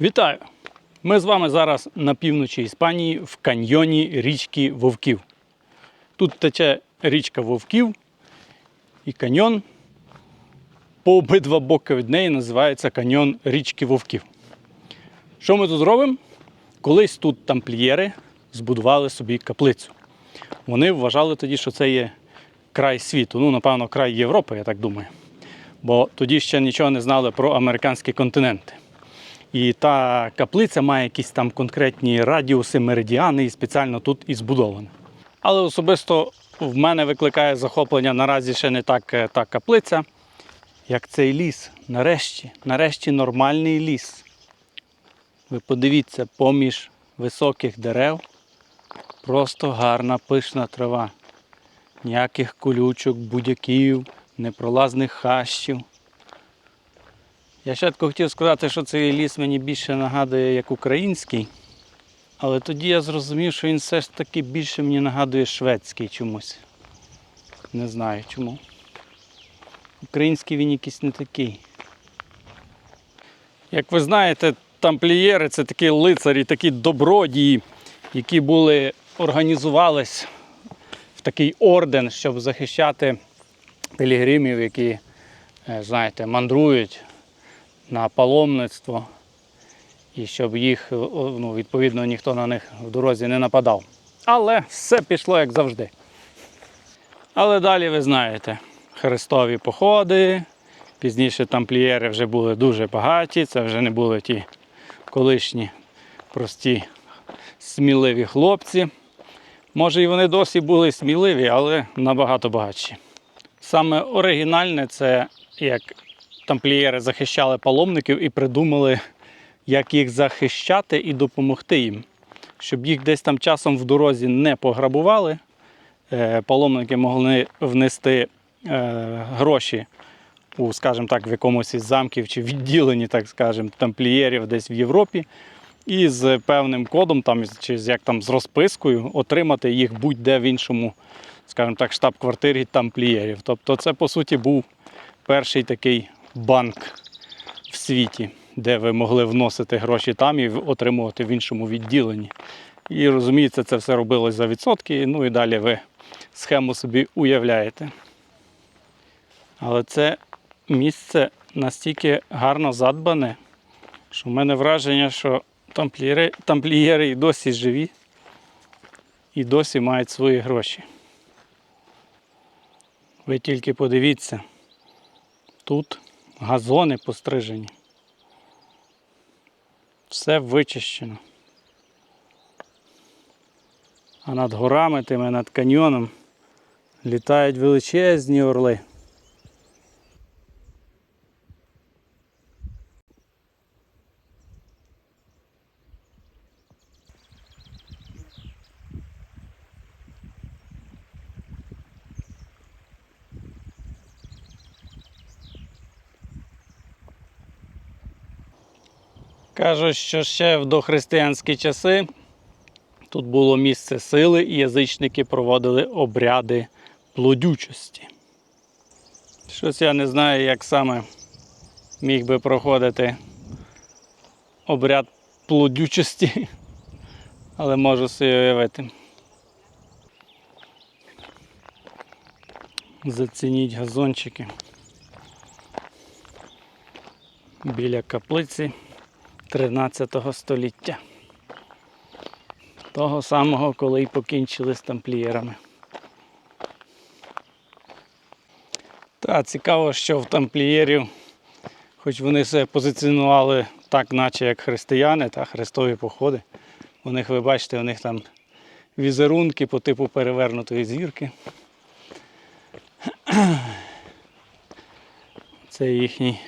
Вітаю! Ми з вами зараз на півночі Іспанії в каньйоні річки Вовків. Тут тече річка Вовків і каньйон по обидва боки від неї називається каньйон річки Вовків. Що ми тут робимо? Колись тут тамплієри збудували собі каплицю. Вони вважали тоді, що це є край світу. Ну, напевно, край Європи, я так думаю. Бо тоді ще нічого не знали про американські континенти. І та каплиця має якісь там конкретні радіуси, меридіани і спеціально тут і збудована. Але особисто в мене викликає захоплення наразі ще не так е, та каплиця, як цей ліс. Нарешті, нарешті нормальний ліс. Ви подивіться, поміж високих дерев просто гарна пишна трава. Ніяких колючок, будяків, непролазних хащів. Я ще хотів сказати, що цей ліс мені більше нагадує як український, але тоді я зрозумів, що він все ж таки більше мені нагадує шведський чомусь. Не знаю чому. Український він якийсь не такий. Як ви знаєте, тамплієри це такі лицарі, такі добродії, які були організувались в такий орден, щоб захищати пілігримів, які, е, знаєте, мандрують на паломництво, і щоб їх, ну, відповідно, ніхто на них в дорозі не нападав. Але все пішло як завжди. Але далі ви знаєте, хрестові походи, пізніше тамплієри вже були дуже багаті, це вже не були ті колишні прості сміливі хлопці. Може, і вони досі були сміливі, але набагато багатші. Саме оригінальне це як тамплієри захищали паломників і придумали, як їх захищати і допомогти їм. Щоб їх десь там часом в дорозі не пограбували, е, паломники могли внести е, гроші у, скажімо так, в якомусь із замків чи відділенні, так скажемо, тамплієрів десь в Європі. І з певним кодом, там, чи як там з розпискою, отримати їх будь-де в іншому, скажімо так, штаб-квартирі тамплієрів. Тобто це, по суті, був перший такий банк в світі, де ви могли вносити гроші там і отримувати в іншому відділенні. І розумієте, це все робилось за відсотки, ну і далі ви схему собі уявляєте. Але це місце настільки гарно задбане, що в мене враження, що тамплієри, тамплієри і досі живі, і досі мають свої гроші. Ви тільки подивіться, тут газони пострижені. Все вичищено. А над горами тими, над каньйоном літають величезні орли. Кажуть, що ще в дохристиянські часи тут було місце сили, і язичники проводили обряди плодючості. Щось я не знаю, як саме міг би проходити обряд плодючості, але можу собі уявити. Зацініть газончики біля каплиці 13 століття. Того самого, коли й покінчили з тамплієрами. Та цікаво, що в тамплієрів, хоч вони себе позиціонували так, наче як християни та хрестові походи. У них, ви бачите, у них там візерунки по типу перевернутої зірки. Це їхній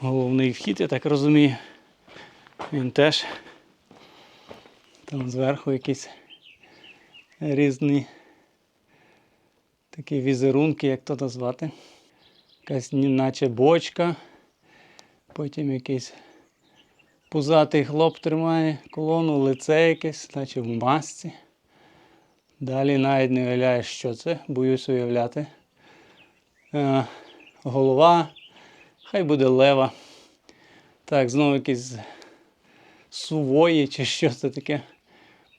головний вхід, я так розумію. Він теж там зверху якісь різні такі візерунки, як то назвати. Якась наче бочка, потім якийсь пузатий хлоп тримає колону, лице якесь, наче в масці. Далі навіть не уявляєш, що це, боюсь уявляти. Е, голова, хай буде лева. Так, знову якийсь сувої чи що це таке.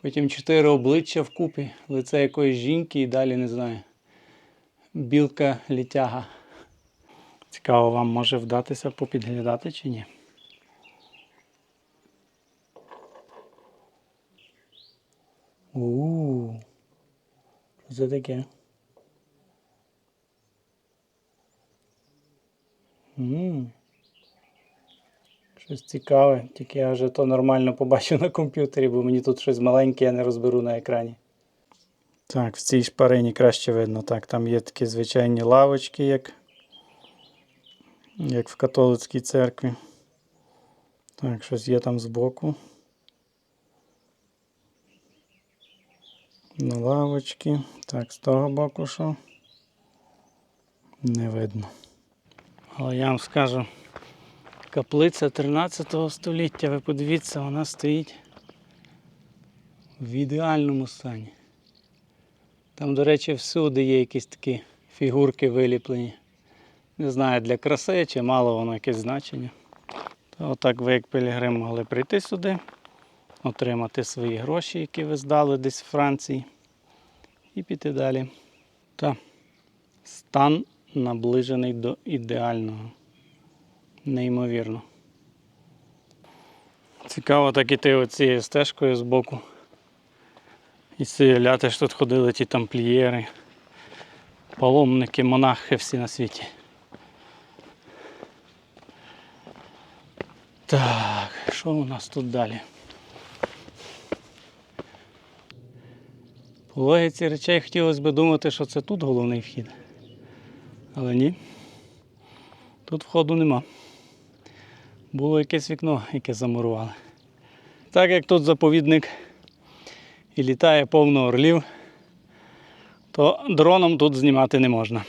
Потім чотири обличчя вкупі, лице якоїсь жінки і далі не знаю. Білка літяга. Цікаво, вам може вдатися попідглядати чи ні? У. Що це таке? Щось цікаве, тільки я вже то нормально побачу на комп'ютері, бо мені тут щось маленьке, я не розберу на екрані. Так, в цій шпарині краще видно. Так, там є такі звичайні лавочки, як, як в католицькій церкві. Так, щось є там збоку. На лавочки. Так, з того боку що? Не видно. Але я вам скажу, каплиця 13 століття, ви подивіться, вона стоїть в ідеальному стані. Там, до речі, всюди є якісь такі фігурки виліплені. Не знаю, для краси чи мало воно якесь значення. То отак ви, як пілігрим, могли прийти сюди, отримати свої гроші, які ви здали десь в Франції, і піти далі. Та стан наближений до ідеального. Неймовірно. Цікаво так іти оцією стежкою з боку. І уявляти, що тут ходили ті тамплієри, паломники, монахи всі на світі. Так, що у нас тут далі? По логіці речей хотілося б думати, що це тут головний вхід. Але ні. Тут входу нема. Було якесь вікно, яке замурували. Так як тут заповідник і літає повно орлів, то дроном тут знімати не можна.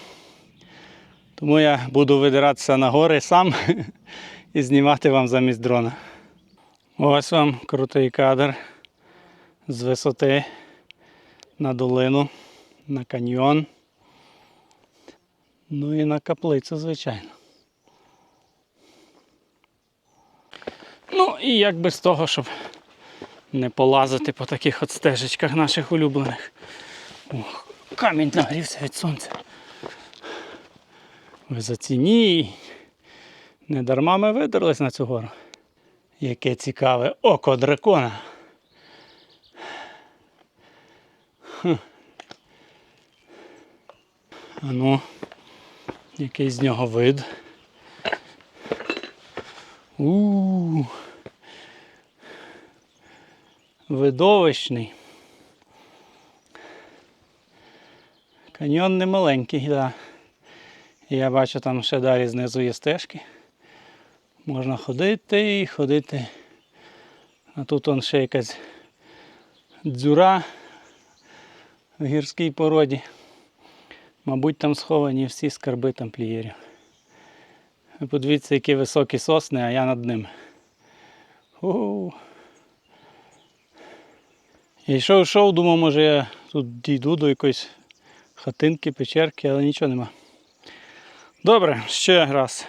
Тому я буду видиратися на гори сам і знімати вам замість дрона. Ось вам крутий кадр з висоти на долину, на каньйон. Ну і на каплицю, звичайно. Ну і як без того, щоб не полазити по таких от стежечках наших улюблених. Ох, камінь нагрівся від сонця. Ви зацініть. Не дарма ми видерлись на цю гору. Яке цікаве око дракона. Хм. Ну, який з нього вид. У. Видовищний. Каньйон не маленький, да. Я бачу, там ще далі знизу є стежки. Можна ходити і ходити. А тут он ще якась дзюра в гірській породі. Мабуть, там сховані всі скарби тамплієрів. Подивіться, які високі сосни, а я над ним. У. Я йшов, йшов, думав, може я тут дійду до якоїсь хатинки, печерки, але нічого нема. Добре, ще раз.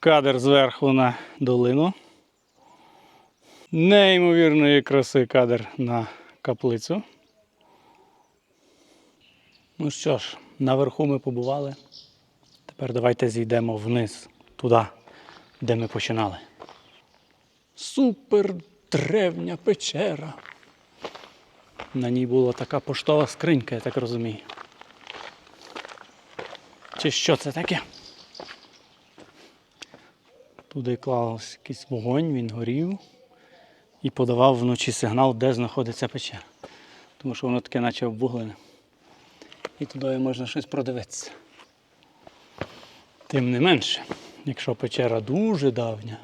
Кадр зверху на долину. Неймовірної краси кадр на каплицю. Ну що ж, наверху ми побували. Тепер давайте зійдемо вниз, туди, де ми починали. Супер древня печера. На ній була така поштова скринька, я так розумію. Чи що це таке? Туди клався якийсь вогонь, він горів і подавав вночі сигнал, де знаходиться печера. Тому що воно таке наче обвуглене. І туди можна щось продивитися. Тим не менше, якщо печера дуже давня,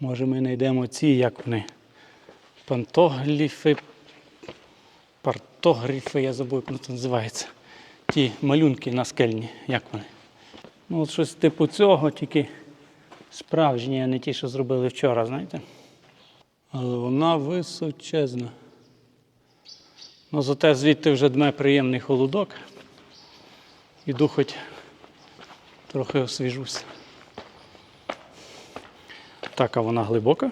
може ми знайдемо ці, як вони, пантогліфи, партогріфи, я забув, як воно це називається. Ті малюнки наскельні, як вони. Ну, от щось типу цього, тільки справжні, а не ті, що зробили вчора, знаєте. Але вона височезна. Ну, зате звідти вже дме приємний холодок. Іду хоч трохи освіжуся. Так, а вона глибока.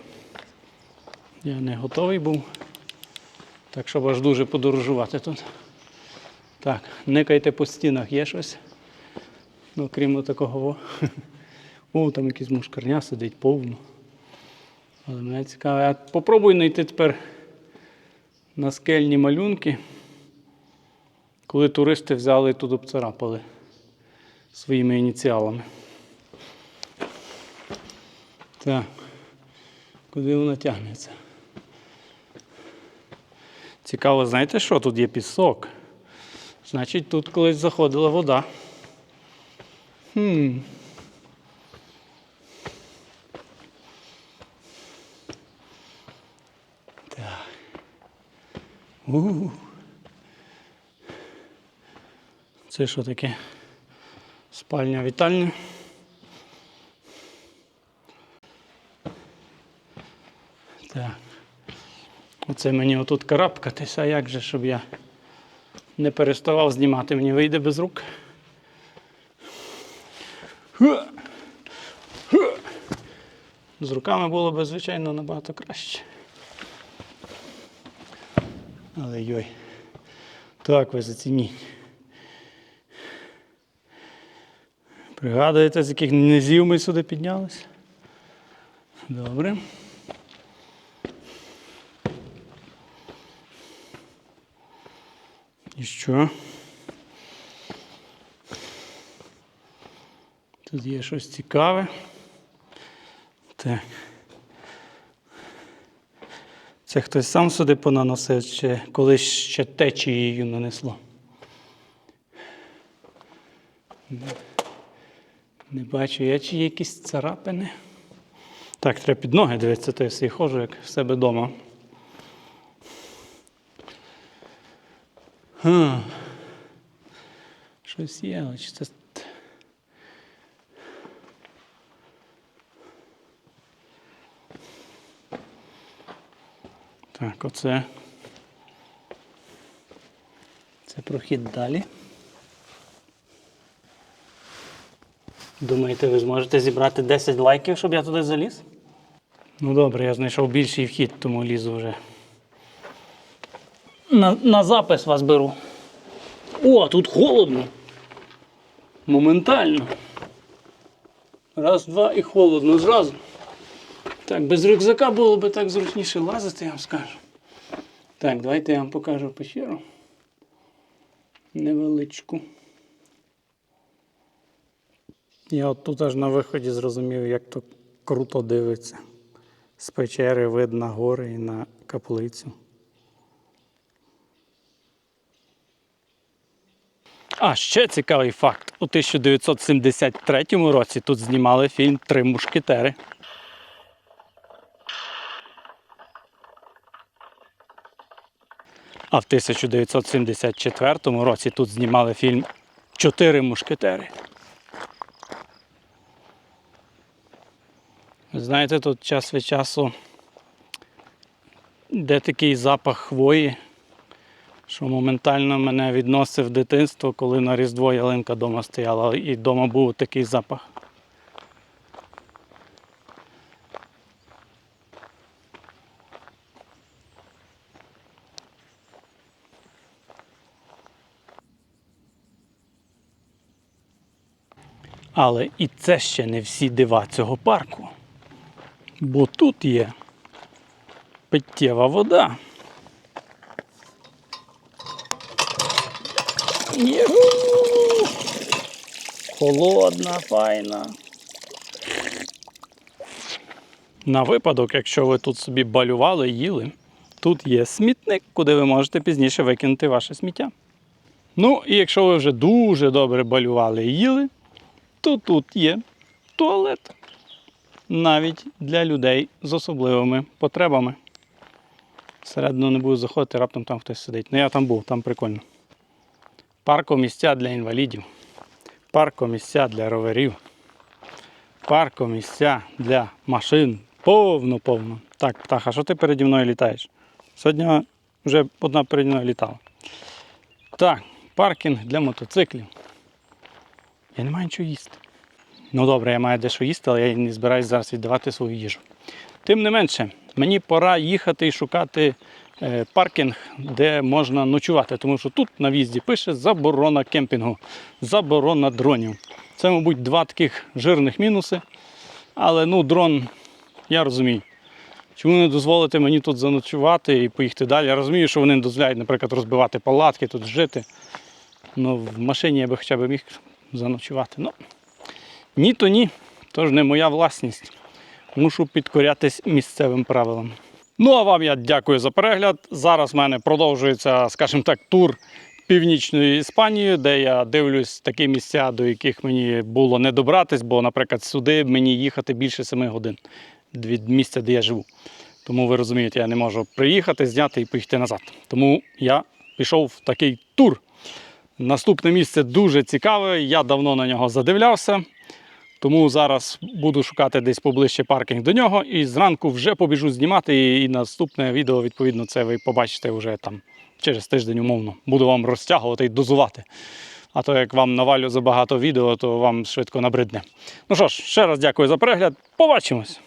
Я не готовий був. Так щоб аж дуже подорожувати тут. Так, никайте по стінах, є щось. Ну, крім такого. О, там якийсь мушкарня сидить повно. Але мене цікаво. А попробуй знайти тепер наскельні малюнки, коли туристи взяли і тут обцарапали своїми ініціалами. Так, куди вона тягнеться? Цікаво, знаєте що? Тут є пісок. Значить, тут колись заходила вода. Хм. Так. У. Це що таке? Спальня вітальня. Так. Оце мені отут карабкатись, а як же, щоб я не переставав знімати, мені вийде без рук. З руками було б, звичайно, набагато краще. Але йой. Так, ви зацініть. Пригадуєте, з яких низів ми сюди піднялися? Добре. І що? Тут є щось цікаве. Так. Це хтось сам сюди понаносив, чи колись ще течією нанесло? Не, бачу я, чи є якісь царапини. Так, треба під ноги дивитися, то я собі ходжу, як в себе вдома. Ха. Щось є, але чи це. Так, оце. Це прохід далі. Думаєте, ви зможете зібрати 10 лайків, щоб я туди заліз? Ну добре, я знайшов більший вхід, тому лізу вже. На, на запис вас беру. О, тут холодно. Моментально. Раз, два і холодно зразу. Так, без рюкзака було б так зручніше лазити, я вам скажу. Так, давайте я вам покажу пещеру. Невеличку. Я от тут аж на виході зрозумів, як то круто дивиться. З печери видно гори і на каплицю. А ще цікавий факт: у 1973 році тут знімали фільм Три мушкетери. А в 1974 році тут знімали фільм Чотири мушкетери. Знаєте, тут час від часу де такий запах хвої, що моментально мене відносив дитинство, коли на Різдво ялинка вдома стояла, і вдома був такий запах. Але і це ще не всі дива цього парку. Бо тут є питтєва вода. Холодна, файна. На випадок, якщо ви тут собі балювали, їли, тут є смітник, куди ви можете пізніше викинути ваше сміття. Ну, і якщо ви вже дуже добре балювали і їли, то тут є туалет. Навіть для людей з особливими потребами. Всередину не буду заходити, раптом там хтось сидить. Ну я там був, там прикольно. Паркомісця для інвалідів. Паркомісця для роверів. Паркомісця для машин. Повно-повно. Так, птаха, що ти переді мною літаєш? Сьогодні вже одна переді мною літала. Так, паркінг для мотоциклів. Я не маю нічого їсти. Ну добре, я маю дещо їсти, але я не збираюся зараз віддавати свою їжу. Тим не менше, мені пора їхати і шукати паркінг, де можна ночувати. Тому що тут на в'їзді пише заборона кемпінгу, заборона дронів. Це, мабуть, два таких жирних мінуси. Але ну, дрон, я розумію. Чому не дозволити мені тут заночувати і поїхати далі? Я розумію, що вони не дозволяють, наприклад, розбивати палатки, тут жити. Ну, в машині я би хоча б міг заночувати. Ну, ні, то ні. Тож не моя власність. Мушу підкорятись місцевим правилам. Ну а вам я дякую за перегляд. Зараз в мене продовжується, скажімо так, тур північною Іспанією, де я дивлюсь такі місця, до яких мені було не добратись, бо, наприклад, сюди мені їхати більше 7 годин від місця, де я живу. Тому ви розумієте, я не можу приїхати, зняти і поїхати назад. Тому я пішов в такий тур. Наступне місце дуже цікаве, я давно на нього задивлявся. Тому зараз буду шукати десь поближче паркінг до нього і зранку вже побіжу знімати. І наступне відео, відповідно, це ви побачите вже там через тиждень умовно. Буду вам розтягувати і дозувати. А то як вам навалю забагато відео, то вам швидко набридне. Ну що ж, ще раз дякую за перегляд. Побачимось!